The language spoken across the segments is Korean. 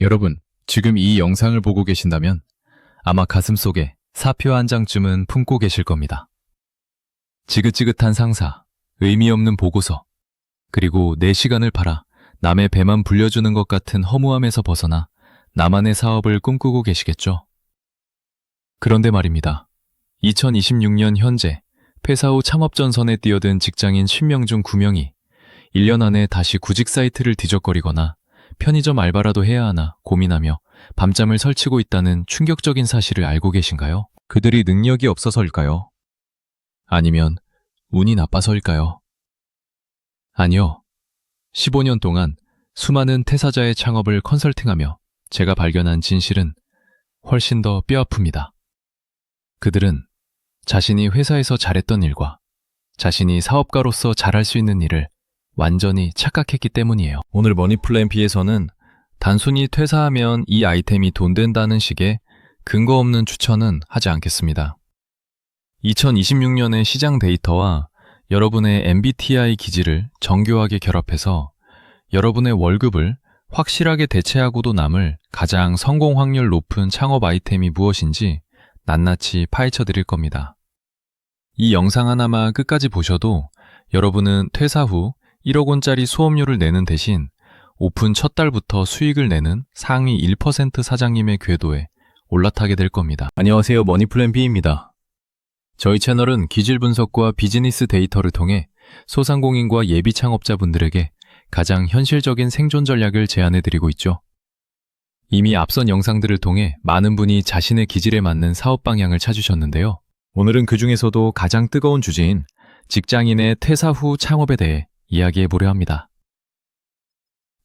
여러분, 지금 이 영상을 보고 계신다면 아마 가슴 속에 사표 한 장쯤은 품고 계실 겁니다. 지긋지긋한 상사, 의미 없는 보고서, 그리고 내 시간을 팔아 남의 배만 불려주는 것 같은 허무함에서 벗어나 나만의 사업을 꿈꾸고 계시겠죠? 그런데 말입니다. 2026년 현재 폐사 후 창업전선에 뛰어든 직장인 10명 중 9명이 1년 안에 다시 구직 사이트를 뒤적거리거나 편의점 알바라도 해야 하나 고민하며 밤잠을 설치고 있다는 충격적인 사실을 알고 계신가요? 그들이 능력이 없어서일까요? 아니면 운이 나빠서일까요? 아니요. 15년 동안 수많은 퇴사자의 창업을 컨설팅하며 제가 발견한 진실은 훨씬 더 뼈아픕니다. 그들은 자신이 회사에서 잘했던 일과 자신이 사업가로서 잘할 수 있는 일을 완전히 착각했기 때문이에요. 오늘 머니플랜 B에서는 단순히 퇴사하면 이 아이템이 돈 된다는 식의 근거 없는 추천은 하지 않겠습니다. 2026년의 시장 데이터와 여러분의 MBTI 기질을 정교하게 결합해서 여러분의 월급을 확실하게 대체하고도 남을 가장 성공 확률 높은 창업 아이템이 무엇인지 낱낱이 파헤쳐 드릴 겁니다. 이 영상 하나만 끝까지 보셔도 여러분은 퇴사 후 1억 원짜리 수업료를 내는 대신 오픈 첫 달부터 수익을 내는 상위 1% 사장님의 궤도에 올라타게 될 겁니다. 안녕하세요. 머니플랜 B입니다. 저희 채널은 기질 분석과 비즈니스 데이터를 통해 소상공인과 예비 창업자분들에게 가장 현실적인 생존 전략을 제안해 드리고 있죠. 이미 앞선 영상들을 통해 많은 분이 자신의 기질에 맞는 사업 방향을 찾으셨는데요. 오늘은 그 중에서도 가장 뜨거운 주제인 직장인의 퇴사 후 창업에 대해 이야기해 보려 합니다.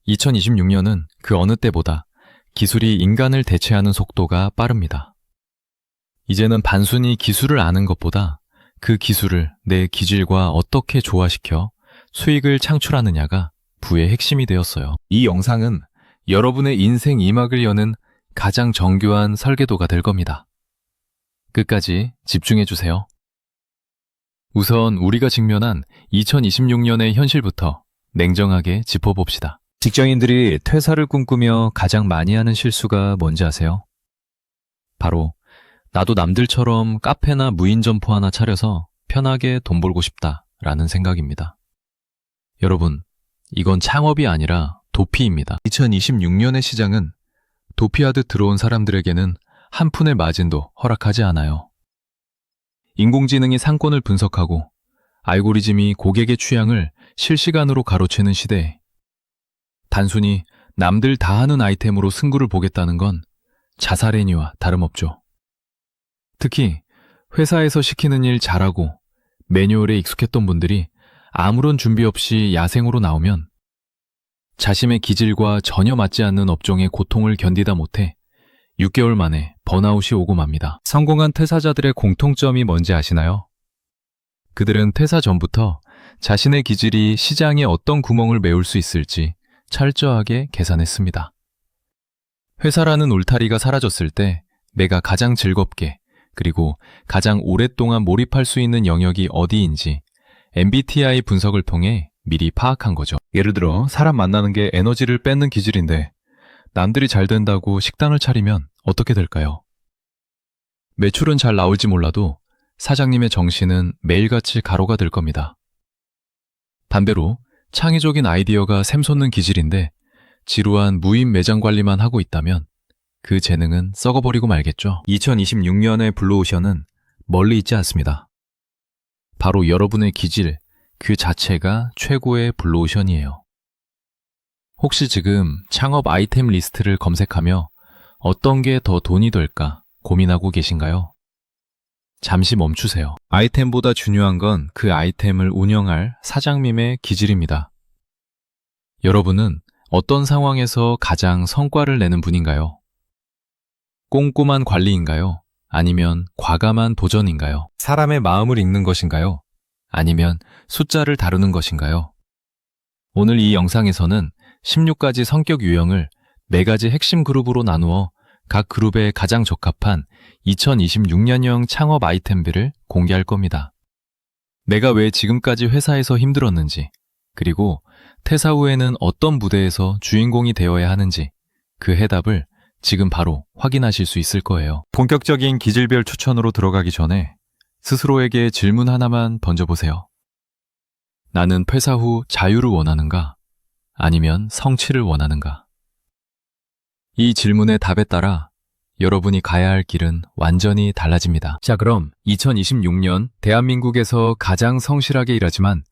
2026년은 그 어느 때보다 기술이 인간을 대체하는 속도가 빠릅니다. 이제는 단순히 기술을 아는 것보다 그 기술을 내 기질과 어떻게 조화시켜 수익을 창출하느냐가 부의 핵심이 되었어요. 이 영상은 여러분의 인생 이막을 여는 가장 정교한 설계도가 될 겁니다. 끝까지 집중해 주세요. 우선 우리가 직면한 2026년의 현실부터 냉정하게 짚어봅시다. 직장인들이 퇴사를 꿈꾸며 가장 많이 하는 실수가 뭔지 아세요? 바로 나도 남들처럼 카페나 무인 점포 하나 차려서 편하게 돈 벌고 싶다 라는 생각입니다. 여러분, 이건 창업이 아니라 도피입니다. 2026년의 시장은 도피하듯 들어온 사람들에게는 한 푼의 마진도 허락하지 않아요. 인공지능이 상권을 분석하고 알고리즘이 고객의 취향을 실시간으로 가로채는 시대에 단순히 남들 다 하는 아이템으로 승부를 보겠다는 건 자살 행위와 다름없죠. 특히 회사에서 시키는 일 잘하고 매뉴얼에 익숙했던 분들이 아무런 준비 없이 야생으로 나오면 자신의 기질과 전혀 맞지 않는 업종의 고통을 견디다 못해 6개월 만에 번아웃이 오고 맙니다. 성공한 퇴사자들의 공통점이 뭔지 아시나요? 그들은 퇴사 전부터 자신의 기질이 시장에 어떤 구멍을 메울 수 있을지 철저하게 계산했습니다. 회사라는 울타리가 사라졌을 때 내가 가장 즐겁게 그리고 가장 오랫동안 몰입할 수 있는 영역이 어디인지 MBTI 분석을 통해 미리 파악한 거죠. 예를 들어 사람 만나는 게 에너지를 뺏는 기질인데 남들이 잘 된다고 식당을 차리면 어떻게 될까요? 매출은 잘 나올지 몰라도 사장님의 정신은 매일같이 가로가 될 겁니다. 반대로 창의적인 아이디어가 샘솟는 기질인데 지루한 무인 매장 관리만 하고 있다면 그 재능은 썩어버리고 말겠죠. 2026년의 블루오션은 멀리 있지 않습니다. 바로 여러분의 기질, 그 자체가 최고의 블루오션이에요. 혹시 지금 창업 아이템 리스트를 검색하며 어떤 게 더 돈이 될까 고민하고 계신가요? 잠시 멈추세요. 아이템보다 중요한 건 그 아이템을 운영할 사장님의 기질입니다. 여러분은 어떤 상황에서 가장 성과를 내는 분인가요? 꼼꼼한 관리인가요? 아니면 과감한 도전인가요? 사람의 마음을 읽는 것인가요? 아니면 숫자를 다루는 것인가요? 오늘 이 영상에서는 16가지 성격 유형을 4가지 핵심 그룹으로 나누어 각 그룹에 가장 적합한 2026년형 창업 아이템들을 공개할 겁니다. 내가 왜 지금까지 회사에서 힘들었는지, 그리고 퇴사 후에는 어떤 무대에서 주인공이 되어야 하는지, 그 해답을 지금 바로 확인하실 수 있을 거예요. 본격적인 기질별 추천으로 들어가기 전에 스스로에게 질문 하나만 던져보세요. 나는 퇴사 후 자유를 원하는가? 아니면 성취를 원하는가? 이 질문의 답에 따라 여러분이 가야 할 길은 완전히 달라집니다. 자, 그럼 2026년 대한민국에서 가장 성실하게 일하지만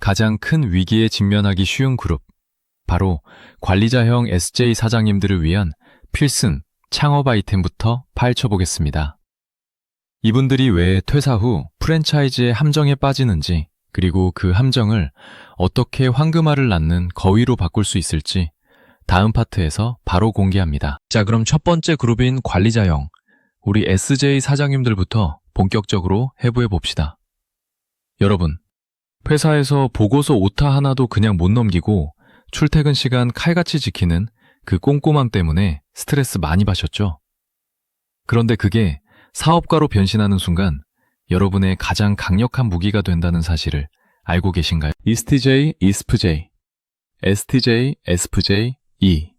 가장 큰 위기에 직면하기 쉬운 그룹, 바로 관리자형 SJ 사장님들을 위한 필승 창업 아이템부터 파헤쳐 보겠습니다. 이분들이 왜 퇴사 후 프랜차이즈의 함정에 빠지는지, 그리고 그 함정을 어떻게 황금알을 낳는 거위로 바꿀 수 있을지 다음 파트에서 바로 공개합니다. 자, 그럼 첫 번째 그룹인 관리자형, 우리 SJ 사장님들부터 본격적으로 해부해 봅시다. 여러분, 회사에서 보고서 오타 하나도 그냥 못 넘기고 출퇴근 시간 칼같이 지키는 그 꼼꼼함 때문에 스트레스 많이 받으셨죠? 그런데 그게 사업가로 변신하는 순간 여러분의 가장 강력한 무기가 된다는 사실을 알고 계신가요? ESTJ, ESFJ, STJ, SFJ, E.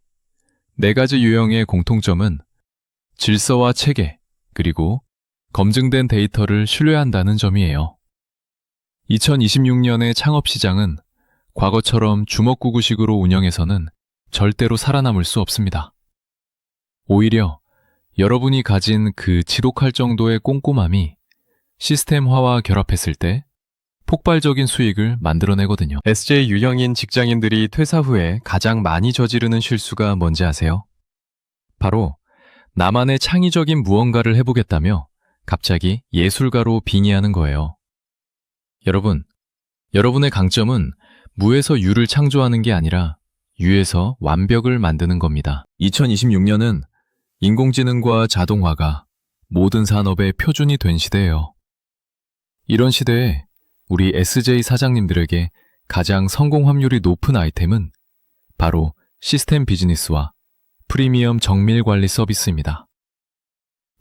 네 가지 유형의 공통점은 질서와 체계, 그리고 검증된 데이터를 신뢰한다는 점이에요. 2026년의 창업 시장은 과거처럼 주먹구구식으로 운영해서는 절대로 살아남을 수 없습니다. 오히려 여러분이 가진 그 지독할 정도의 꼼꼼함이 시스템화와 결합했을 때 폭발적인 수익을 만들어내거든요. SJ 유형인 직장인들이 퇴사 후에 가장 많이 저지르는 실수가 뭔지 아세요? 바로 나만의 창의적인 무언가를 해보겠다며 갑자기 예술가로 빙의하는 거예요. 여러분, 여러분의 강점은 무에서 유를 창조하는 게 아니라 유에서 완벽을 만드는 겁니다. 2026년은 인공지능과 자동화가 모든 산업의 표준이 된 시대예요. 이런 시대에 우리 SJ 사장님들에게 가장 성공 확률이 높은 아이템은 바로 시스템 비즈니스와 프리미엄 정밀 관리 서비스입니다.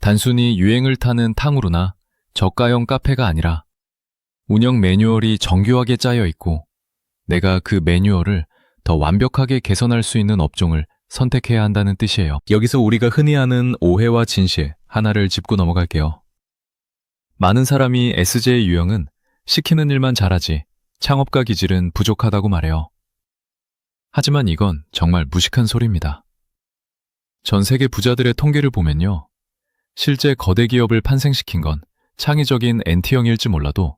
단순히 유행을 타는 탕후루나 저가형 카페가 아니라 운영 매뉴얼이 정교하게 짜여 있고 내가 그 매뉴얼을 더 완벽하게 개선할 수 있는 업종을 선택해야 한다는 뜻이에요. 여기서 우리가 흔히 하는 오해와 진실 하나를 짚고 넘어갈게요. 많은 사람이 SJ 유형은 시키는 일만 잘하지 창업가 기질은 부족하다고 말해요. 하지만 이건 정말 무식한 소리입니다. 전 세계 부자들의 통계를 보면요. 실제 거대 기업을 판생시킨 건 창의적인 NT형일지 몰라도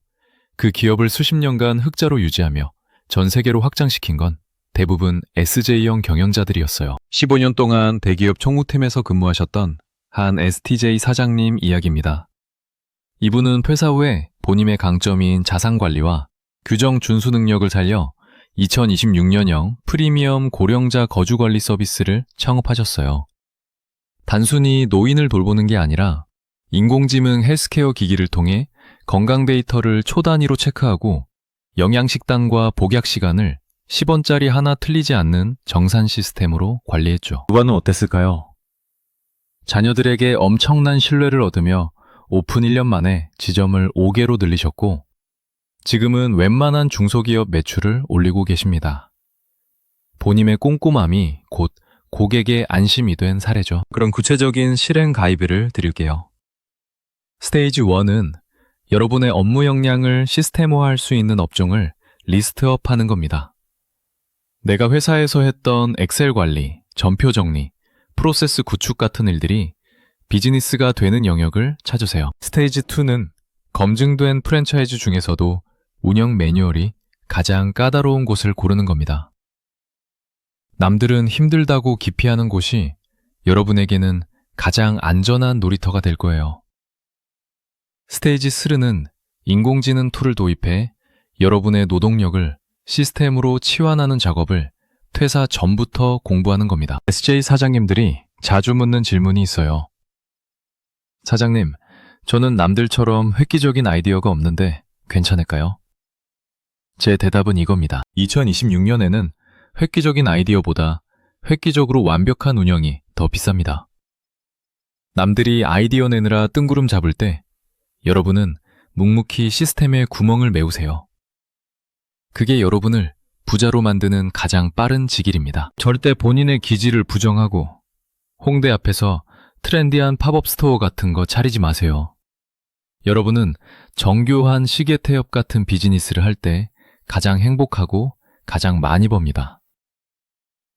그 기업을 수십 년간 흑자로 유지하며 전 세계로 확장시킨 건 대부분 SJ형 경영자들이었어요. 15년 동안 대기업 총무팀에서 근무하셨던 한 STJ 사장님 이야기입니다. 이분은 퇴사 후에 본인의 강점인 자산 관리와 규정 준수 능력을 살려 2026년형 프리미엄 고령자 거주 관리 서비스를 창업하셨어요. 단순히 노인을 돌보는 게 아니라 인공지능 헬스케어 기기를 통해 건강 데이터를 초 단위로 체크하고 영양식단과 복약 시간을 10원짜리 하나 틀리지 않는 정산 시스템으로 관리했죠. 결과는 어땠을까요? 자녀들에게 엄청난 신뢰를 얻으며 오픈 1년 만에 지점을 5개로 늘리셨고 지금은 웬만한 중소기업 매출을 올리고 계십니다. 본인의 꼼꼼함이 곧 고객의 안심이 된 사례죠. 그럼 구체적인 실행 가이드를 드릴게요. 스테이지 1은 여러분의 업무 역량을 시스템화할 수 있는 업종을 리스트업 하는 겁니다. 내가 회사에서 했던 엑셀 관리, 전표 정리, 프로세스 구축 같은 일들이 비즈니스가 되는 영역을 찾으세요. 스테이지 2는 검증된 프랜차이즈 중에서도 운영 매뉴얼이 가장 까다로운 곳을 고르는 겁니다. 남들은 힘들다고 기피하는 곳이 여러분에게는 가장 안전한 놀이터가 될 거예요. 스테이지 3는 인공지능 툴을 도입해 여러분의 노동력을 시스템으로 치환하는 작업을 퇴사 전부터 공부하는 겁니다. SJ 사장님들이 자주 묻는 질문이 있어요. 사장님, 저는 남들처럼 획기적인 아이디어가 없는데 괜찮을까요? 제 대답은 이겁니다. 2026년에는 획기적인 아이디어보다 획기적으로 완벽한 운영이 더 비쌉니다. 남들이 아이디어 내느라 뜬구름 잡을 때 여러분은 묵묵히 시스템에 구멍을 메우세요. 그게 여러분을 부자로 만드는 가장 빠른 지길입니다. 절대 본인의 기질을 부정하고 홍대 앞에서 트렌디한 팝업 스토어 같은 거 차리지 마세요. 여러분은 정교한 시계 태엽 같은 비즈니스를 할 때 가장 행복하고 가장 많이 법니다.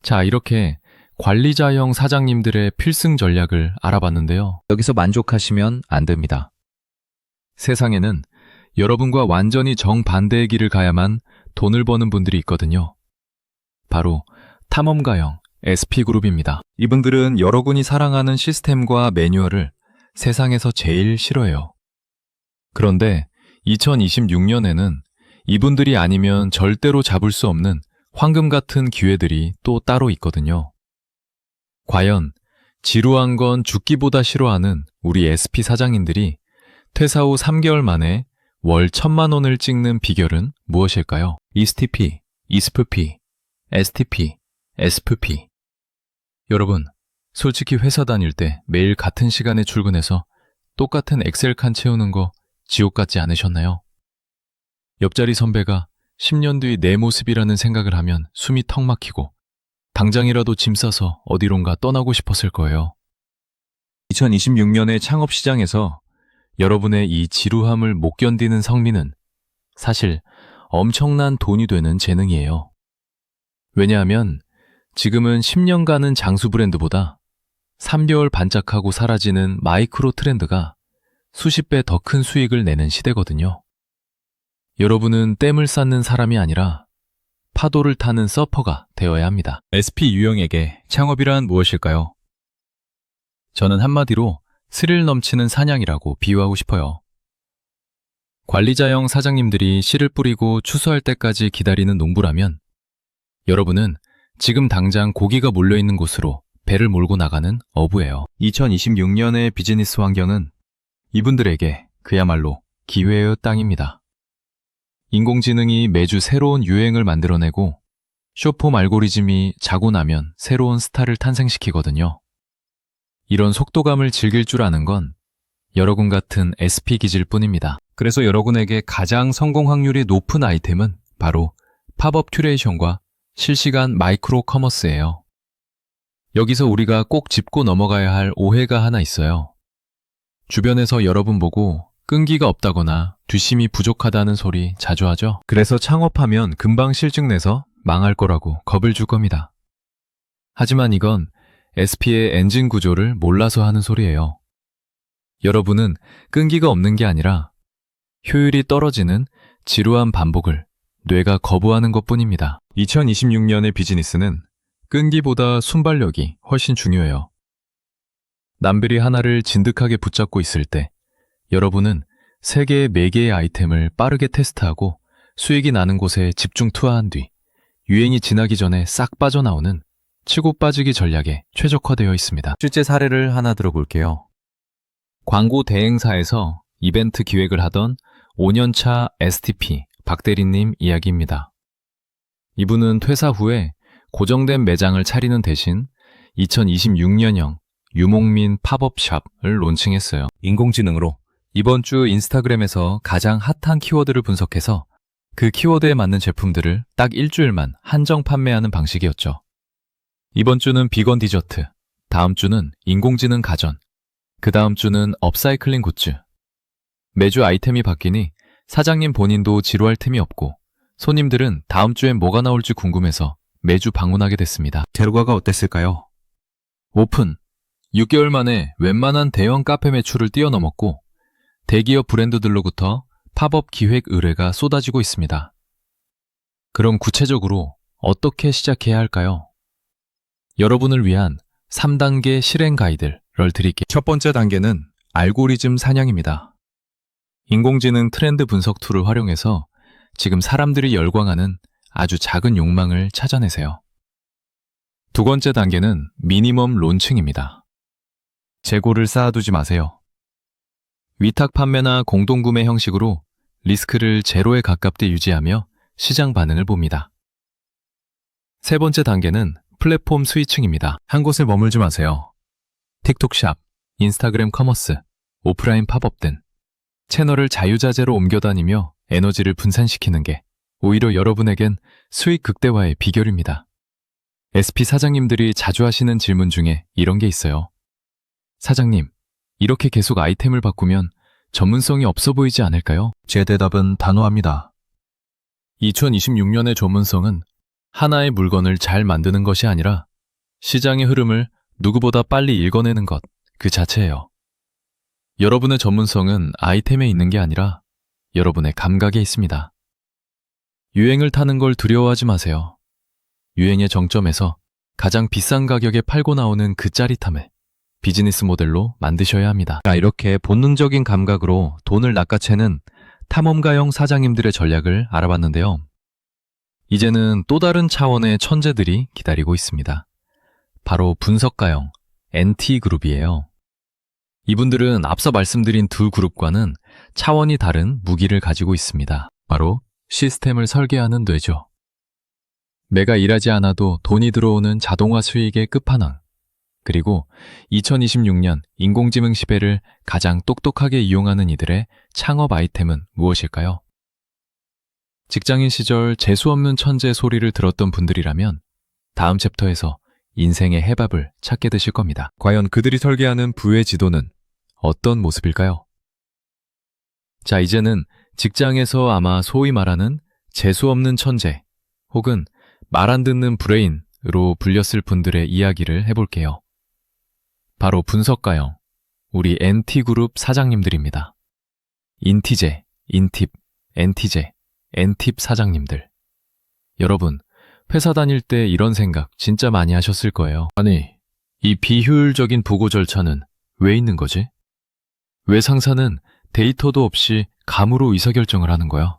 자, 이렇게 관리자형 사장님들의 필승 전략을 알아봤는데요. 여기서 만족하시면 안 됩니다. 세상에는 여러분과 완전히 정반대의 길을 가야만 돈을 버는 분들이 있거든요. 바로 탐험가형 SP그룹입니다. 이분들은 여러분이 사랑하는 시스템과 매뉴얼을 세상에서 제일 싫어해요. 그런데 2026년에는 이분들이 아니면 절대로 잡을 수 없는 황금 같은 기회들이 또 따로 있거든요. 과연 지루한 건 죽기보다 싫어하는 우리 SP 사장님들이 퇴사 후 3개월 만에 월 천만 원을 찍는 비결은 무엇일까요? ESTP, ESFP, STP, SFP. 여러분, 솔직히 회사 다닐 때 매일 같은 시간에 출근해서 똑같은 엑셀 칸 채우는 거 지옥 같지 않으셨나요? 옆자리 선배가 10년 뒤 내 모습이라는 생각을 하면 숨이 턱 막히고 당장이라도 짐 싸서 어디론가 떠나고 싶었을 거예요. 2026년의 창업 시장에서 여러분의 이 지루함을 못 견디는 성미는 사실 엄청난 돈이 되는 재능이에요. 왜냐하면 지금은 10년간은 장수 브랜드보다 3개월 반짝하고 사라지는 마이크로 트렌드가 수십 배 더 큰 수익을 내는 시대거든요. 여러분은 댐을 쌓는 사람이 아니라 파도를 타는 서퍼가 되어야 합니다. SP 유형에게 창업이란 무엇일까요? 저는 한마디로 스릴 넘치는 사냥이라고 비유하고 싶어요. 관리자형 사장님들이 씨를 뿌리고 추수할 때까지 기다리는 농부라면 여러분은 지금 당장 고기가 몰려있는 곳으로 배를 몰고 나가는 어부예요. 2026년의 비즈니스 환경은 이분들에게 그야말로 기회의 땅입니다. 인공지능이 매주 새로운 유행을 만들어내고 쇼폼 알고리즘이 자고 나면 새로운 스타를 탄생시키거든요. 이런 속도감을 즐길 줄 아는 건 여러분 같은 SP 기질 뿐입니다. 그래서 여러분에게 가장 성공 확률이 높은 아이템은 바로 팝업 큐레이션과 실시간 마이크로 커머스예요. 여기서 우리가 꼭 짚고 넘어가야 할 오해가 하나 있어요. 주변에서 여러분 보고 끈기가 없다거나 뒷심이 부족하다는 소리 자주 하죠. 그래서 창업하면 금방 실증 내서 망할 거라고 겁을 줄 겁니다. 하지만 이건 SP의 엔진 구조를 몰라서 하는 소리예요. 여러분은 끈기가 없는 게 아니라 효율이 떨어지는 지루한 반복을 뇌가 거부하는 것 뿐입니다. 2026년의 비즈니스는 끈기보다 순발력이 훨씬 중요해요. 남들이 하나를 진득하게 붙잡고 있을 때 여러분은 세 개의 네 개의 아이템을 빠르게 테스트하고 수익이 나는 곳에 집중 투하한 뒤 유행이 지나기 전에 싹 빠져나오는 치고 빠지기 전략에 최적화되어 있습니다. 실제 사례를 하나 들어볼게요. 광고 대행사에서 이벤트 기획을 하던 5년차 STP 박대리님 이야기입니다. 이분은 퇴사 후에 고정된 매장을 차리는 대신 2026년형 유목민 팝업샵을 론칭했어요. 인공지능으로 이번 주 인스타그램에서 가장 핫한 키워드를 분석해서 그 키워드에 맞는 제품들을 딱 일주일만 한정 판매하는 방식이었죠. 이번 주는 비건 디저트, 다음 주는 인공지능 가전, 그 다음 주는 업사이클링 굿즈. 매주 아이템이 바뀌니 사장님 본인도 지루할 틈이 없고 손님들은 다음 주엔 뭐가 나올지 궁금해서 매주 방문하게 됐습니다. 결과가 어땠을까요? 오픈. 6개월 만에 웬만한 대형 카페 매출을 뛰어넘었고 대기업 브랜드들로부터 팝업 기획 의뢰가 쏟아지고 있습니다. 그럼 구체적으로 어떻게 시작해야 할까요? 여러분을 위한 3단계 실행 가이드를 드릴게요. 첫 번째 단계는 알고리즘 사냥입니다. 인공지능 트렌드 분석 툴을 활용해서 지금 사람들이 열광하는 아주 작은 욕망을 찾아내세요. 두 번째 단계는 미니멈 론칭입니다. 재고를 쌓아두지 마세요. 위탁 판매나 공동구매 형식으로 리스크를 제로에 가깝게 유지하며 시장 반응을 봅니다. 세 번째 단계는 플랫폼 스위칭입니다. 한 곳에 머물지 마세요. 틱톡샵, 인스타그램 커머스, 오프라인 팝업 등 채널을 자유자재로 옮겨다니며 에너지를 분산시키는 게 오히려 여러분에겐 수익 극대화의 비결입니다. SP 사장님들이 자주 하시는 질문 중에 이런 게 있어요. 사장님, 이렇게 계속 아이템을 바꾸면 전문성이 없어 보이지 않을까요? 제 대답은 단호합니다. 2026년의 전문성은 하나의 물건을 잘 만드는 것이 아니라 시장의 흐름을 누구보다 빨리 읽어내는 것 그 자체예요. 여러분의 전문성은 아이템에 있는 게 아니라 여러분의 감각에 있습니다. 유행을 타는 걸 두려워하지 마세요. 유행의 정점에서 가장 비싼 가격에 팔고 나오는 그 짜릿함을 비즈니스 모델로 만드셔야 합니다. 자, 이렇게 본능적인 감각으로 돈을 낚아채는 탐험가형 사장님들의 전략을 알아봤는데요. 이제는 또 다른 차원의 천재들이 기다리고 있습니다. 바로 분석가형 NT그룹이에요. 이분들은 앞서 말씀드린 두 그룹과는 차원이 다른 무기를 가지고 있습니다. 바로 시스템을 설계하는 뇌죠. 내가 일하지 않아도 돈이 들어오는 자동화 수익의 끝판왕. 그리고 2026년 인공지능 시대를 가장 똑똑하게 이용하는 이들의 창업 아이템은 무엇일까요? 직장인 시절 재수없는 천재 소리를 들었던 분들이라면 다음 챕터에서 인생의 해밥을 찾게 되실 겁니다. 과연 그들이 설계하는 부의 지도는 어떤 모습일까요? 자, 이제는 직장에서 아마 소위 말하는 재수없는 천재 혹은 말 안 듣는 브레인으로 불렸을 분들의 이야기를 해볼게요. 바로 분석가형, 우리 NT그룹 사장님들입니다. 인티제, 인팁, 엔티제, 엔팁 사장님들. 여러분, 회사 다닐 때 이런 생각 진짜 많이 하셨을 거예요. 아니, 이 비효율적인 보고 절차는 왜 있는 거지? 왜 상사는 데이터도 없이 감으로 의사결정을 하는 거야?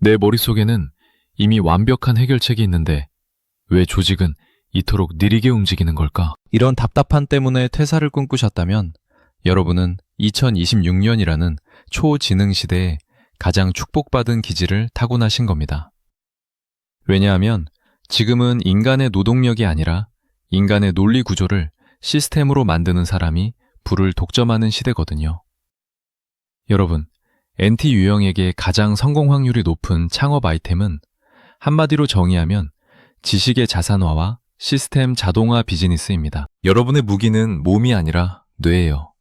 내 머릿속에는 이미 완벽한 해결책이 있는데 왜 조직은 이토록 느리게 움직이는 걸까? 이런 답답한 때문에 퇴사를 꿈꾸셨다면 여러분은 2026년이라는 초지능 시대에 가장 축복받은 기질을 타고나신 겁니다. 왜냐하면 지금은 인간의 노동력이 아니라 인간의 논리 구조를 시스템으로 만드는 사람이 불을 독점하는 시대거든요. 여러분, NT 유형에게 가장 성공 확률이 높은 창업 아이템은 한마디로 정의하면 지식의 자산화와 시스템 자동화 비즈니스입니다. 여러분의 무기는 몸이 아니라 뇌예요.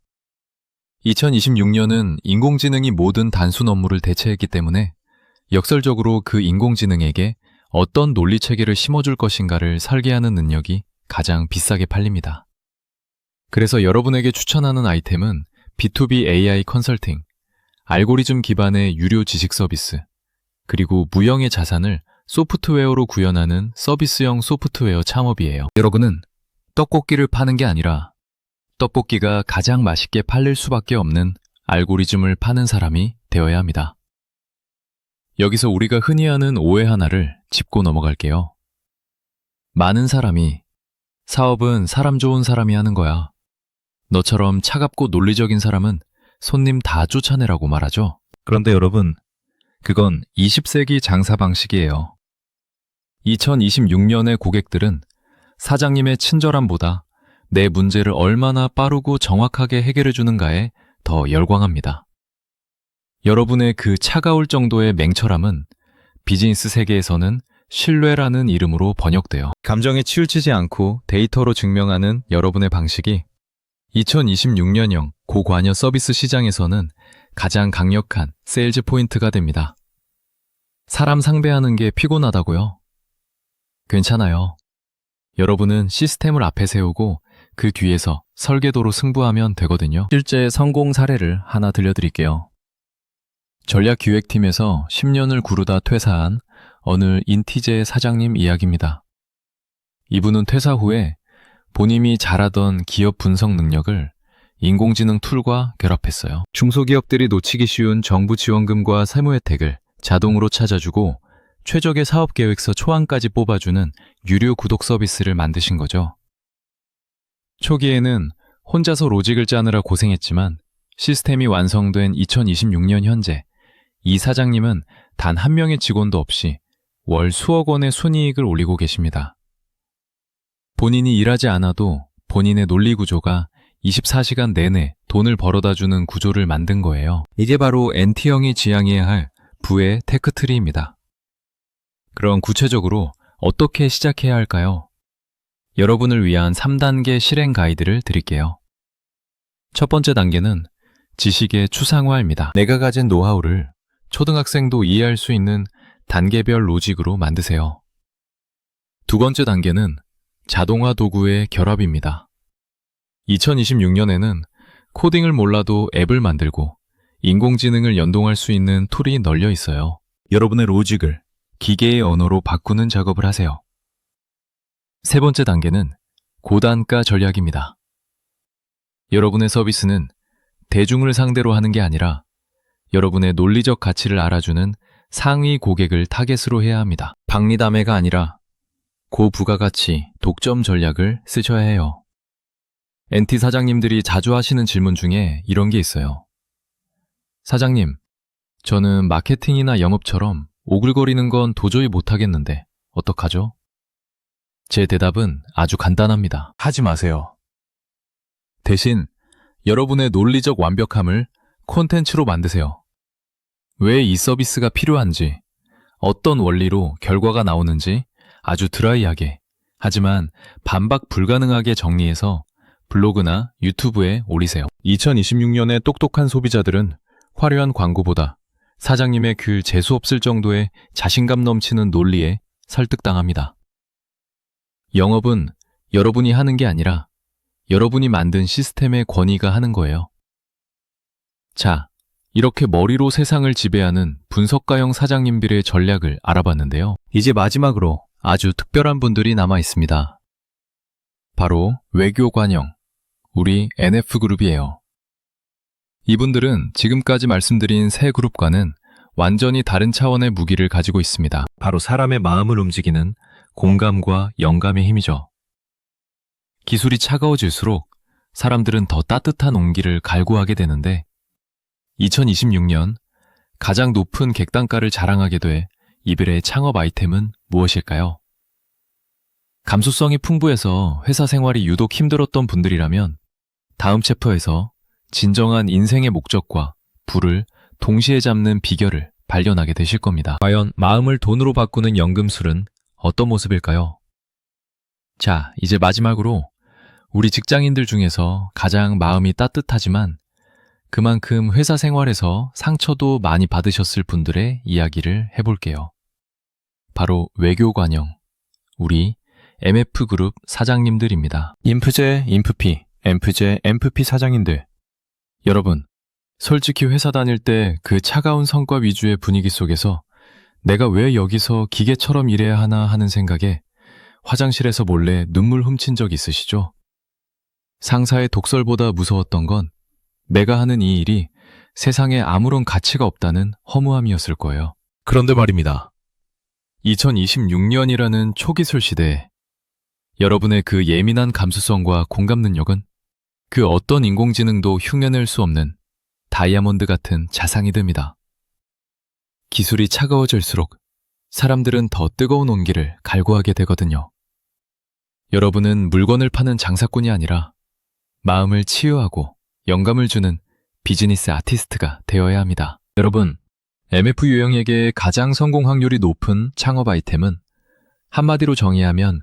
2026년은 인공지능이 모든 단순 업무를 대체했기 때문에 역설적으로 그 인공지능에게 어떤 논리 체계를 심어줄 것인가를 설계하는 능력이 가장 비싸게 팔립니다. 그래서 여러분에게 추천하는 아이템은 B2B AI 컨설팅, 알고리즘 기반의 유료 지식 서비스, 그리고 무형의 자산을 소프트웨어로 구현하는 서비스형 소프트웨어 창업이에요. 여러분은 떡볶이를 파는 게 아니라 떡볶이가 가장 맛있게 팔릴 수밖에 없는 알고리즘을 파는 사람이 되어야 합니다. 여기서 우리가 흔히 하는 오해 하나를 짚고 넘어갈게요. 많은 사람이 사업은 사람 좋은 사람이 하는 거야. 너처럼 차갑고 논리적인 사람은 손님 다 쫓아내라고 말하죠. 그런데 여러분, 그건 20세기 장사 방식이에요. 2026년의 고객들은 사장님의 친절함보다 내 문제를 얼마나 빠르고 정확하게 해결해 주는가에 더 열광합니다. 여러분의 그 차가울 정도의 맹철함은 비즈니스 세계에서는 신뢰라는 이름으로 번역돼요. 감정에 치우치지 않고 데이터로 증명하는 여러분의 방식이 2026년형 고관여 서비스 시장에서는 가장 강력한 세일즈 포인트가 됩니다. 사람 상대하는 게 피곤하다고요? 괜찮아요. 여러분은 시스템을 앞에 세우고 그 뒤에서 설계도로 승부하면 되거든요. 실제 성공 사례를 하나 들려드릴게요. 전략기획팀에서 10년을 구르다 퇴사한 어느 인티제 사장님 이야기입니다. 이분은 퇴사 후에 본인이 잘하던 기업 분석 능력을 인공지능 툴과 결합했어요. 중소기업들이 놓치기 쉬운 정부 지원금과 세무 혜택을 자동으로 찾아주고 최적의 사업 계획서 초안까지 뽑아주는 유료 구독 서비스를 만드신 거죠. 초기에는 혼자서 로직을 짜느라 고생했지만 시스템이 완성된 2026년 현재 이 사장님은 단 한 명의 직원도 없이 월 수억 원의 순이익을 올리고 계십니다. 본인이 일하지 않아도 본인의 논리 구조가 24시간 내내 돈을 벌어다 주는 구조를 만든 거예요. 이게 바로 NT형이 지향해야 할 부의 테크트리입니다. 그럼 구체적으로 어떻게 시작해야 할까요? 여러분을 위한 3단계 실행 가이드를 드릴게요. 첫 번째 단계는 지식의 추상화입니다. 내가 가진 노하우를 초등학생도 이해할 수 있는 단계별 로직으로 만드세요. 두 번째 단계는 자동화 도구의 결합입니다. 2026년에는 코딩을 몰라도 앱을 만들고 인공지능을 연동할 수 있는 툴이 널려 있어요. 여러분의 로직을 기계의 언어로 바꾸는 작업을 하세요. 세 번째 단계는 고단가 전략입니다. 여러분의 서비스는 대중을 상대로 하는 게 아니라 여러분의 논리적 가치를 알아주는 상위 고객을 타겟으로 해야 합니다. 박리담회가 아니라 고부가가치 독점 전략을 쓰셔야 해요. NT 사장님들이 자주 하시는 질문 중에 이런 게 있어요. 사장님, 저는 마케팅이나 영업처럼 오글거리는 건 도저히 못하겠는데 어떡하죠? 제 대답은 아주 간단합니다. 하지 마세요. 대신 여러분의 논리적 완벽함을 콘텐츠로 만드세요. 왜 이 서비스가 필요한지, 어떤 원리로 결과가 나오는지 아주 드라이하게, 하지만 반박 불가능하게 정리해서 블로그나 유튜브에 올리세요. 2026년의 똑똑한 소비자들은 화려한 광고보다 사장님의 그 재수없을 정도의 자신감 넘치는 논리에 설득당합니다. 영업은 여러분이 하는 게 아니라 여러분이 만든 시스템의 권위가 하는 거예요. 자, 이렇게 머리로 세상을 지배하는 분석가형 사장님들의 전략을 알아봤는데요. 이제 마지막으로 아주 특별한 분들이 남아 있습니다. 바로 외교관형, 우리 NF그룹이에요. 이분들은 지금까지 말씀드린 세 그룹과는 완전히 다른 차원의 무기를 가지고 있습니다. 바로 사람의 마음을 움직이는 공감과 영감의 힘이죠. 기술이 차가워질수록 사람들은 더 따뜻한 온기를 갈구하게 되는데 2026년 가장 높은 객단가를 자랑하게 돼 이별의 창업 아이템은 무엇일까요? 감수성이 풍부해서 회사 생활이 유독 힘들었던 분들이라면 다음 챕터에서 진정한 인생의 목적과 불을 동시에 잡는 비결을 발견하게 되실 겁니다. 과연 마음을 돈으로 바꾸는 연금술은 어떤 모습일까요? 자, 이제 마지막으로 우리 직장인들 중에서 가장 마음이 따뜻하지만 그만큼 회사 생활에서 상처도 많이 받으셨을 분들의 이야기를 해볼게요. 바로 외교관형, 우리 MF그룹 사장님들입니다. 인프제, 인프피, 엠프제, 엠프피 사장님들. 여러분, 솔직히 회사 다닐 때 그 차가운 성과 위주의 분위기 속에서 내가 왜 여기서 기계처럼 일해야 하나 하는 생각에 화장실에서 몰래 눈물 훔친 적 있으시죠? 상사의 독설보다 무서웠던 건 내가 하는 이 일이 세상에 아무런 가치가 없다는 허무함이었을 거예요. 그런데 말입니다. 2026년이라는 초기술 시대에 여러분의 그 예민한 감수성과 공감 능력은 그 어떤 인공지능도 흉내낼 수 없는 다이아몬드 같은 자상이 됩니다. 기술이 차가워질수록 사람들은 더 뜨거운 온기를 갈구하게 되거든요. 여러분은 물건을 파는 장사꾼이 아니라 마음을 치유하고 영감을 주는 비즈니스 아티스트가 되어야 합니다. 여러분, MF 유형에게 가장 성공 확률이 높은 창업 아이템은 한마디로 정의하면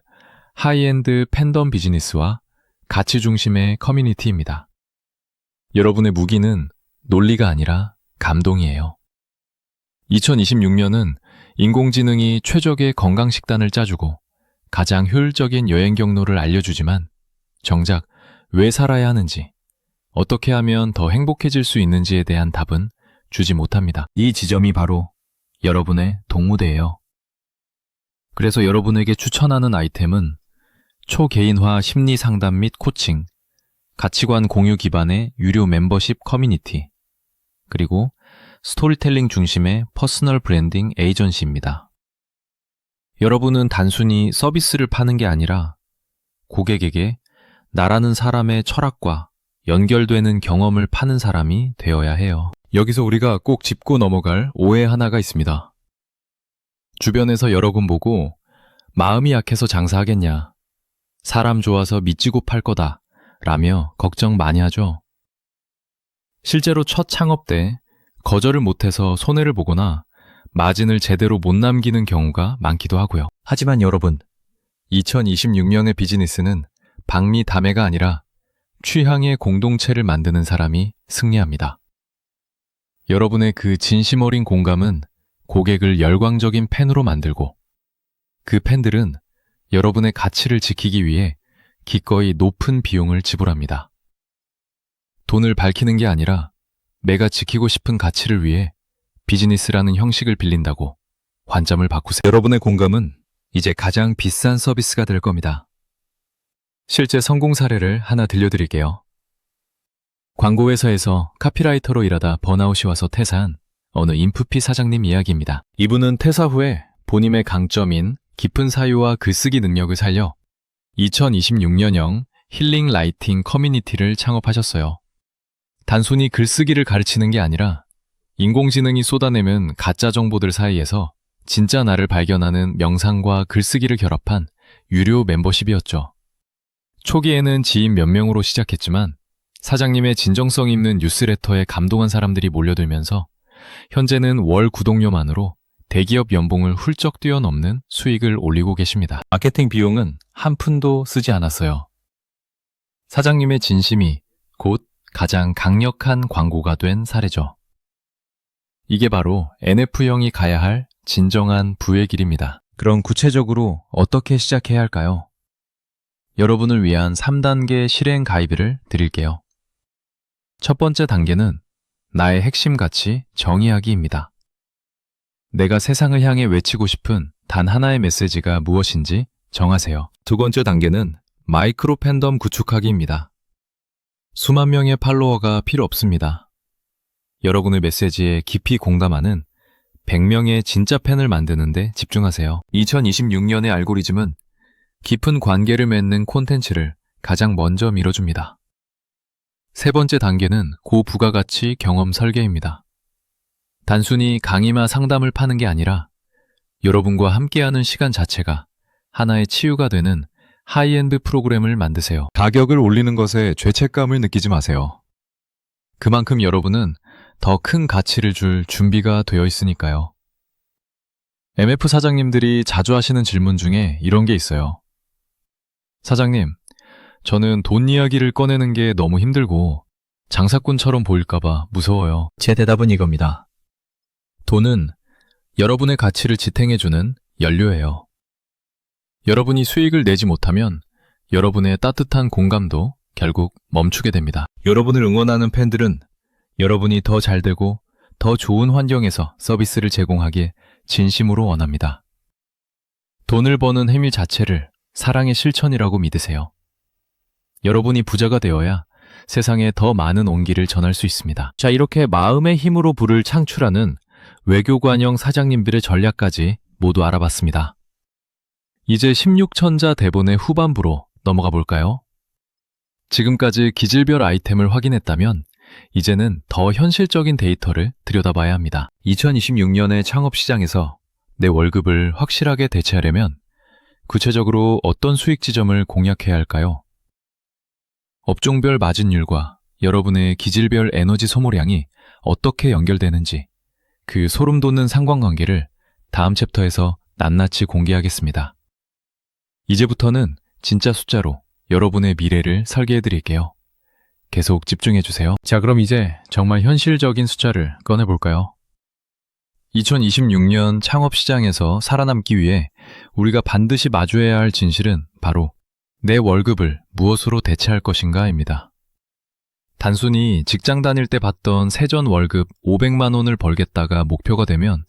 하이엔드 팬덤 비즈니스와 가치 중심의 커뮤니티입니다. 여러분의 무기는 논리가 아니라 감동이에요. 2026년은 인공지능이 최적의 건강식단을 짜주고 가장 효율적인 여행 경로를 알려주지만 정작 왜 살아야 하는지, 어떻게 하면 더 행복해질 수 있는지에 대한 답은 주지 못합니다. 이 지점이 바로 여러분의 동무대예요. 그래서 여러분에게 추천하는 아이템은 초개인화 심리 상담 및 코칭, 가치관 공유 기반의 유료 멤버십 커뮤니티, 그리고 스토리텔링 중심의 퍼스널 브랜딩 에이전시입니다. 여러분은 단순히 서비스를 파는 게 아니라 고객에게 나라는 사람의 철학과 연결되는 경험을 파는 사람이 되어야 해요. 여기서 우리가 꼭 짚고 넘어갈 오해 하나가 있습니다. 주변에서 여러 군 보고 마음이 약해서 장사하겠냐, 사람 좋아서 미치고 팔 거다, 라며 걱정 많이 하죠. 실제로 첫 창업 때 거절을 못해서 손해를 보거나 마진을 제대로 못 남기는 경우가 많기도 하고요. 하지만 여러분, 2026년의 비즈니스는 박미 다매가 아니라 취향의 공동체를 만드는 사람이 승리합니다. 여러분의 그 진심 어린 공감은 고객을 열광적인 팬으로 만들고 그 팬들은 여러분의 가치를 지키기 위해 기꺼이 높은 비용을 지불합니다. 돈을 밝히는 게 아니라 내가 지키고 싶은 가치를 위해 비즈니스라는 형식을 빌린다고 관점을 바꾸세요. 여러분의 공감은 이제 가장 비싼 서비스가 될 겁니다. 실제 성공 사례를 하나 들려드릴게요. 광고회사에서 카피라이터로 일하다 번아웃이 와서 퇴사한 어느 인프피 사장님 이야기입니다. 이분은 퇴사 후에 본인의 강점인 깊은 사유와 글쓰기 능력을 살려 2026년형 힐링 라이팅 커뮤니티를 창업하셨어요. 단순히 글쓰기를 가르치는 게 아니라 인공지능이 쏟아내는 가짜 정보들 사이에서 진짜 나를 발견하는 명상과 글쓰기를 결합한 유료 멤버십이었죠. 초기에는 지인 몇 명으로 시작했지만 사장님의 진정성 있는 뉴스레터에 감동한 사람들이 몰려들면서 현재는 월 구독료만으로 대기업 연봉을 훌쩍 뛰어넘는 수익을 올리고 계십니다. 마케팅 비용은 한 푼도 쓰지 않았어요. 사장님의 진심이 곧 가장 강력한 광고가 된 사례죠. 이게 바로 NF형이 가야 할 진정한 부의 길입니다. 그럼 구체적으로 어떻게 시작해야 할까요? 여러분을 위한 3단계 실행 가이드를 드릴게요. 첫 번째 단계는 나의 핵심 가치 정의하기입니다. 내가 세상을 향해 외치고 싶은 단 하나의 메시지가 무엇인지 정하세요. 두 번째 단계는 마이크로 팬덤 구축하기입니다. 수만 명의 팔로워가 필요 없습니다. 여러분의 메시지에 깊이 공감하는 100명의 진짜 팬을 만드는데 집중하세요. 2026년의 알고리즘은 깊은 관계를 맺는 콘텐츠를 가장 먼저 밀어줍니다. 세 번째 단계는 고부가가치 경험 설계입니다. 단순히 강의나 상담을 파는 게 아니라 여러분과 함께하는 시간 자체가 하나의 치유가 되는 하이엔드 프로그램을 만드세요. 가격을 올리는 것에 죄책감을 느끼지 마세요. 그만큼 여러분은 더 큰 가치를 줄 준비가 되어 있으니까요. MF 사장님들이 자주 하시는 질문 중에 이런 게 있어요. 사장님, 저는 돈 이야기를 꺼내는 게 너무 힘들고 장사꾼처럼 보일까봐 무서워요. 제 대답은 이겁니다. 돈은 여러분의 가치를 지탱해주는 연료예요. 여러분이 수익을 내지 못하면 여러분의 따뜻한 공감도 결국 멈추게 됩니다. 여러분을 응원하는 팬들은 여러분이 더 잘되고 더 좋은 환경에서 서비스를 제공하길 진심으로 원합니다. 돈을 버는 행위 자체를 사랑의 실천이라고 믿으세요. 여러분이 부자가 되어야 세상에 더 많은 온기를 전할 수 있습니다. 자, 이렇게 마음의 힘으로 부를 창출하는 외교관형 사장님들의 전략까지 모두 알아봤습니다. 이제 16천자 대본의 후반부로 넘어가 볼까요? 지금까지 기질별 아이템을 확인했다면 이제는 더 현실적인 데이터를 들여다봐야 합니다. 2026년의 창업 시장에서 내 월급을 확실하게 대체하려면 구체적으로 어떤 수익 지점을 공략해야 할까요? 업종별 마진율과 여러분의 기질별 에너지 소모량이 어떻게 연결되는지 그 소름 돋는 상관관계를 다음 챕터에서 낱낱이 공개하겠습니다. 이제부터는 진짜 숫자로 여러분의 미래를 설계해 드릴게요. 계속 집중해 주세요. 자, 그럼 이제 정말 현실적인 숫자를 꺼내 볼까요? 2026년 창업 시장에서 살아남기 위해 우리가 반드시 마주해야 할 진실은 바로 내 월급을 무엇으로 대체할 것인가입니다. 단순히 직장 다닐 때 받던 세전 월급 500만 원을 벌겠다가 목표가 되면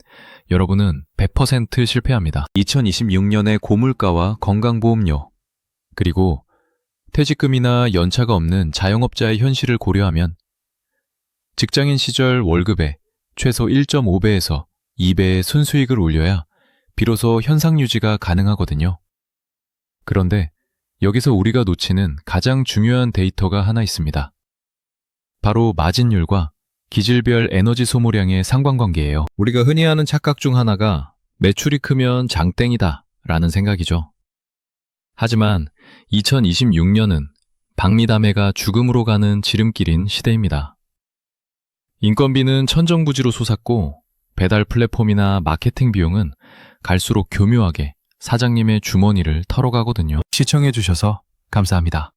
여러분은 100% 실패합니다. 2026년의 고물가와 건강보험료, 그리고 퇴직금이나 연차가 없는 자영업자의 현실을 고려하면 직장인 시절 월급의 최소 1.5배에서 2배의 순수익을 올려야 비로소 현상 유지가 가능하거든요. 그런데 여기서 우리가 놓치는 가장 중요한 데이터가 하나 있습니다. 바로 마진율과 기질별 에너지 소모량의 상관관계예요. 우리가 흔히 하는 착각 중 하나가 매출이 크면 장땡이다 라는 생각이죠. 하지만 2026년은 박리담회가 죽음으로 가는 지름길인 시대입니다. 인건비는 천정부지로 솟았고 배달 플랫폼이나 마케팅 비용은 갈수록 교묘하게 사장님의 주머니를 털어가거든요. 시청해주셔서 감사합니다.